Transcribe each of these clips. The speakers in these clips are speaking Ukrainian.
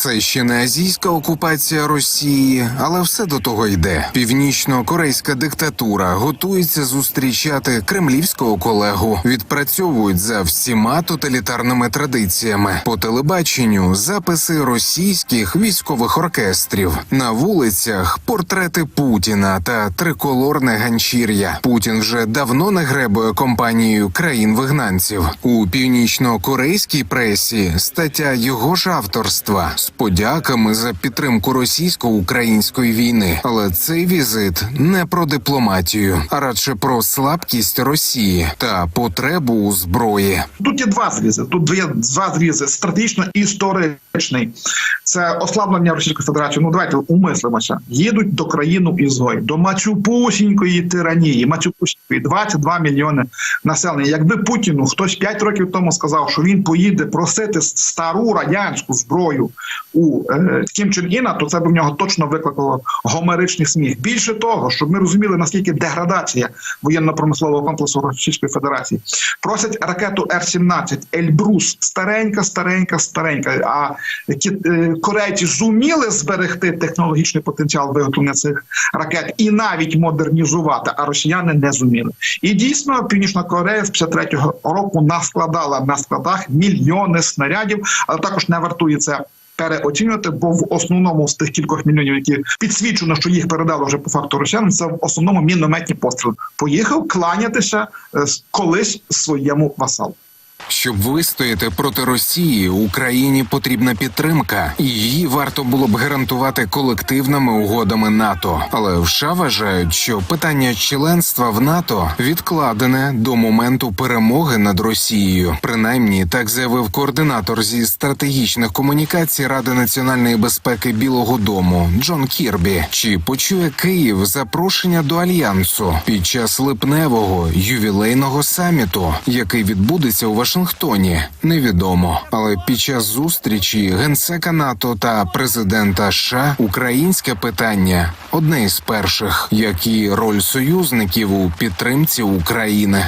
Це ще не азійська окупація Росії, але все до того йде. Північно-корейська диктатура готується зустрічати кремлівського колегу. Відпрацьовують за всіма тоталітарними традиціями по телебаченню. Записи російських військових оркестрів на вулицях, портрети Путіна та триколорне ганчір'я. Путін вже давно не гребує компанією країн-вигнанців у північно-корейській пресі. Стаття його ж авторства подяками за підтримку російсько-української війни. Але цей візит не про дипломатію, а радше про слабкість Росії та потребу у зброї. Тут є два зрізи. Тут дві два зрізи стратегічно історичний. Це ослаблення Російської Федерації. Ну давайте умислимося. Їдуть до країну ізгой, до Мацюпусінької тиранії. Мацюпусінької 22 мільйони населення. Якби Путіну хтось 5 років тому сказав, що він поїде просити стару радянську зброю у е, Кім Чен Іна, то це б в нього точно викликало гомеричний сміх. Більше того, щоб ми розуміли наскільки деградація воєнно-промислового комплексу Російської Федерації просять ракету Р-17 Ельбрус, старенька, старенька, старенька. А е, корейці зуміли зберегти технологічний потенціал виготовлення цих ракет і навіть модернізувати, а росіяни не зуміли. І дійсно, Північна Корея з 53-го року наскладала на складах мільйони снарядів, але також не вартує це. Переоцінювати, бо в основному з тих кількох мільйонів, які підсвічено, що їх передали вже по факту росіянам, це в основному мінометні постріли. Поїхав кланятися е, колись своєму васалу. Щоб вистояти проти Росії, Україні потрібна підтримка, і її варто було б гарантувати колективними угодами НАТО. Але в США вважають, що питання членства в НАТО відкладене до моменту перемоги над Росією. Принаймні, так заявив координатор зі стратегічних комунікацій Ради національної безпеки Білого Дому Джон Кірбі. Чи почує Київ запрошення до альянсу під час липневого ювілейного саміту, який відбудеться у Вашингтоні, невідомо. Але під час зустрічі генсека НАТО та президента США українське питання одне із перших, як і роль союзників у підтримці України.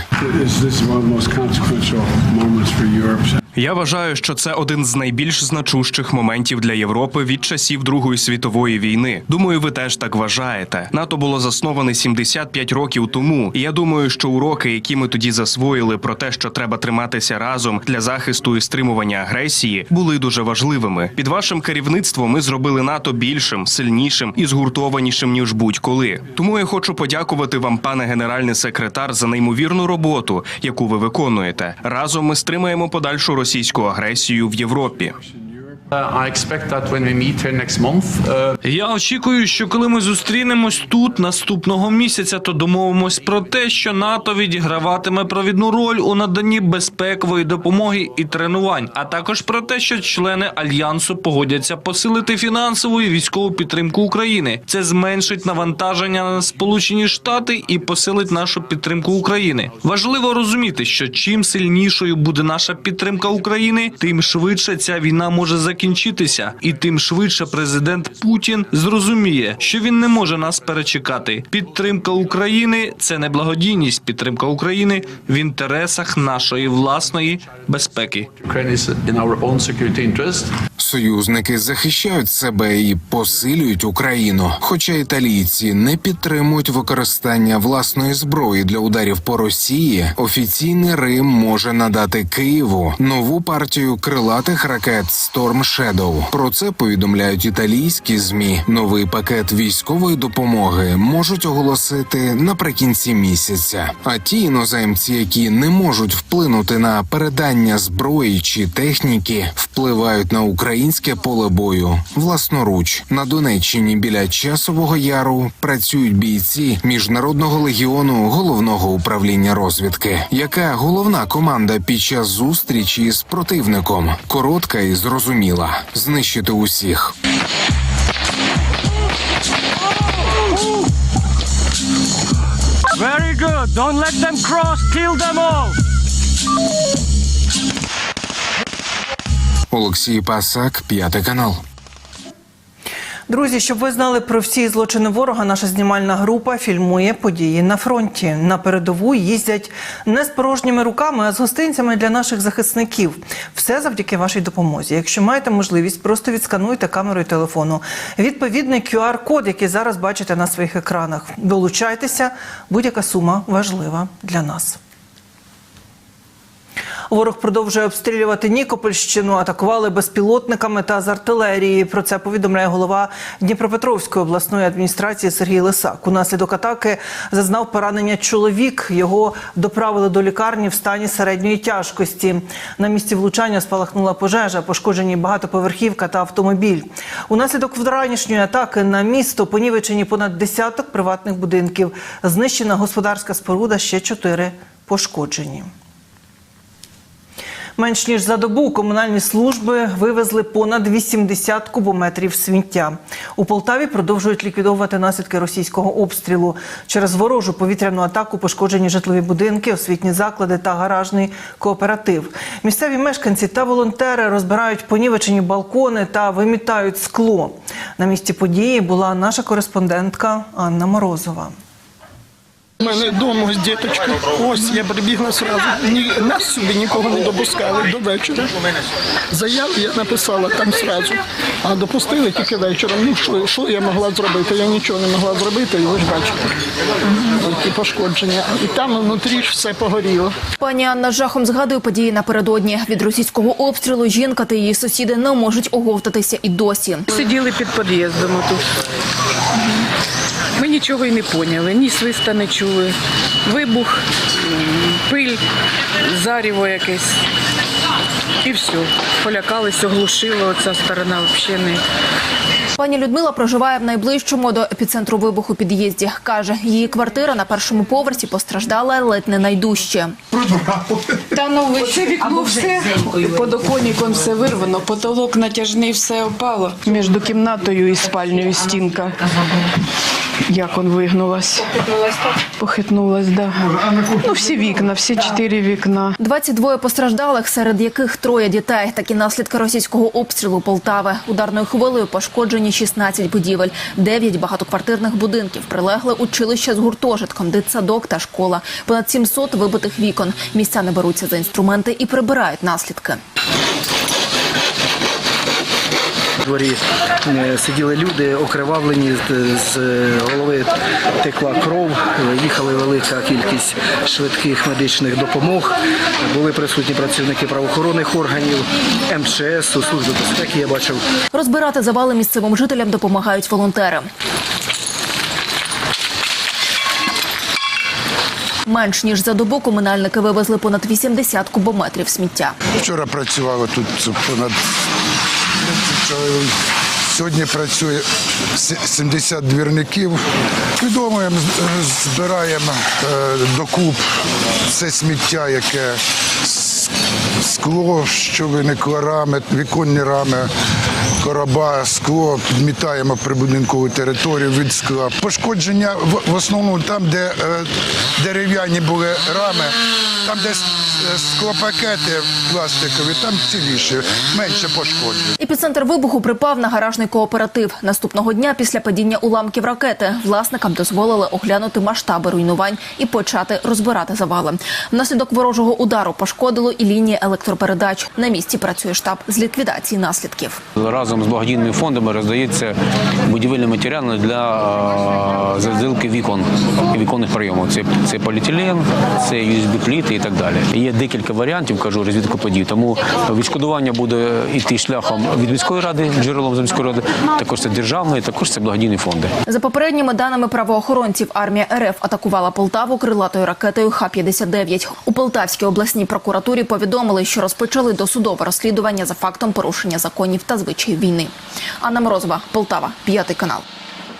Я вважаю, що це один з найбільш значущих моментів для Європи від часів Другої світової війни. Думаю, ви теж так вважаєте. НАТО було засноване 75 років тому, і я думаю, що уроки, які ми тоді засвоїли про те, що треба триматися разом для захисту і стримування агресії, були дуже важливими. Під вашим керівництвом ми зробили НАТО більшим, сильнішим і згуртованішим ніж будь-коли. Тому я хочу подякувати вам, пане генеральний секретар, за неймовірну роботу, яку ви виконуєте. Разом ми стримаємо подальшу російську агресію в Європі. Я очікую, що коли ми зустрінемось тут наступного місяця, то домовимось про те, що НАТО відіграватиме провідну роль у наданні безпекової допомоги і тренувань, а також про те, що члени альянсу погодяться посилити фінансову і військову підтримку України. Це зменшить навантаження на Сполучені Штати і посилить нашу підтримку України. Важливо розуміти, що чим сильнішою буде наша підтримка України, тим швидше ця війна може закінчитися, і тим швидше президент Путін зрозуміє, що він не може нас перечекати. Підтримка України це не благодійність. Підтримка України в інтересах нашої власної безпеки. Союзники захищають себе і посилюють Україну. Хоча італійці не підтримують використання власної зброї для ударів по Росії, офіційний Рим може надати Києву нову партію крилатих ракет Storm Shadow. Про це повідомляють італійські змі. Новий пакет військової допомоги можуть оголосити наприкінці місяця. А ті іноземці, які не можуть вплинути на передання зброї чи техніки, впливають на українське поле бою власноруч. На Донеччині біля часового яру працюють бійці міжнародного легіону головного управління розвідки. Яка головна команда під час зустрічі з противником? Коротка і зрозуміла: знищити усіх. Very good. Don't let them cross. Kill them all. Олексій Пасак, п'ятий канал. Друзі, щоб ви знали про всі злочини ворога, наша знімальна група фільмує події на фронті. На передову їздять не з порожніми руками, а з гостинцями для наших захисників. Все завдяки вашій допомозі. Якщо маєте можливість, просто відскануйте камерою телефону. Відповідний QR-код, який зараз бачите на своїх екранах. Долучайтеся, будь-яка сума важлива для нас. Ворог продовжує обстрілювати Нікопольщину, атакували безпілотниками та з артилерії. Про це повідомляє голова Дніпропетровської обласної адміністрації Сергій Лисак. Унаслідок атаки зазнав поранення чоловік. Його доправили до лікарні в стані середньої тяжкості. На місці влучання спалахнула пожежа, пошкоджені багатоповерхівка та автомобіль. Унаслідок вранішньої атаки на місто понівечені понад десяток приватних будинків. Знищена господарська споруда, ще чотири пошкоджені. Менш ніж за добу комунальні служби вивезли понад 80 кубометрів сміття. У Полтаві продовжують ліквідовувати наслідки російського обстрілу. Через ворожу повітряну атаку пошкоджені житлові будинки, освітні заклади та гаражний кооператив. Місцеві мешканці та волонтери розбирають понівечені балкони та вимітають скло. На місці події була наша кореспондентка Анна Морозова. У мене вдома з діточкою. Ось я прибігла сразу. Ні, нас сюди нікого не допускали до вечора. Заяву я написала там сразу, а допустили тільки вечором. Ну що, що я могла зробити? Я нічого не могла зробити, і ви ж бачите. Ті пошкодження. І там внутрі ж все погоріло. Пані Анна жахом згадує події напередодні. Від російського обстрілу жінка та її сусіди не можуть оговтатися і досі. Сиділи під під'їздом тут. Ми нічого й не поняли, ні свиста не чули. Вибух, пиль, заріво якесь. І все. Полякались, оглушило, оця сторона взагалі не. Пані Людмила проживає в найближчому до епіцентру вибуху під'їзді. Каже, її квартира на першому поверсі постраждала ледь не найдужче. Та ну це вікно все подоконником все вирвано, потолок натяжний, все опало. Між кімнатою і спальнею стінка. Як он вигнулась? Похитнулась, да. Ну, всі вікна, всі чотири вікна. 22 постраждалих, серед яких троє дітей. Такі наслідки російського обстрілу Полтави. Ударною хвилею пошкоджені 16 будівель, 9 багатоквартирних будинків, прилегли училище з гуртожитком, дитсадок та школа. Понад 700 вибитих вікон. Місця не беруться за інструменти і прибирають наслідки. Дворі е, сиділи люди, окривавлені, з- голови текла кров, їхала велика кількість швидких медичних допомог. Були присутні працівники правоохоронних органів, МЧС, служби безпеки. Я бачив Розбирати завали місцевим жителям допомагають волонтери. Менш ніж за добу комунальники вивезли понад 80 кубометрів сміття. Вчора працювало тут понад 30 чоловік. Сьогодні працює 70 двірників. Відомуємо, збираємо е, докуп все сміття, яке с- скло, що виникло рами, віконні рами, короба, скло, підмітаємо прибудинкову територію від скла. Пошкодження в, основному там, де е, дерев'яні були рами, там, де е, склопакети пластикові, там ціліше, менше пошкоджень. Епіцентр вибуху припав на гаражний кооператив. Наступного дня після падіння уламків ракети власникам дозволили оглянути масштаби руйнувань і почати розбирати завали. Внаслідок ворожого удару пошкодило і лінії електропередач. На місці працює штаб з ліквідації наслідків. Разом з благодійними фондами роздається будівельний матеріал для е, заділки вікон і віконних прийомів. Це, це поліетилен, це USB-пліти і так далі. Є декілька варіантів, кажу, розвідку подій. Тому відшкодування буде йти шляхом від міської ради, джерелом з міської ради, також це державної, також це благодійні фонди. За попередніми даними правоохоронців, армія РФ атакувала Полтаву крилатою ракетою Х-59. У Полтавській обласній прокуратурі повідомили, що розпочали досудове розслідування за фактом порушення законів та звичаїв війни. Анна Морозова, Полтава, п'ятий канал.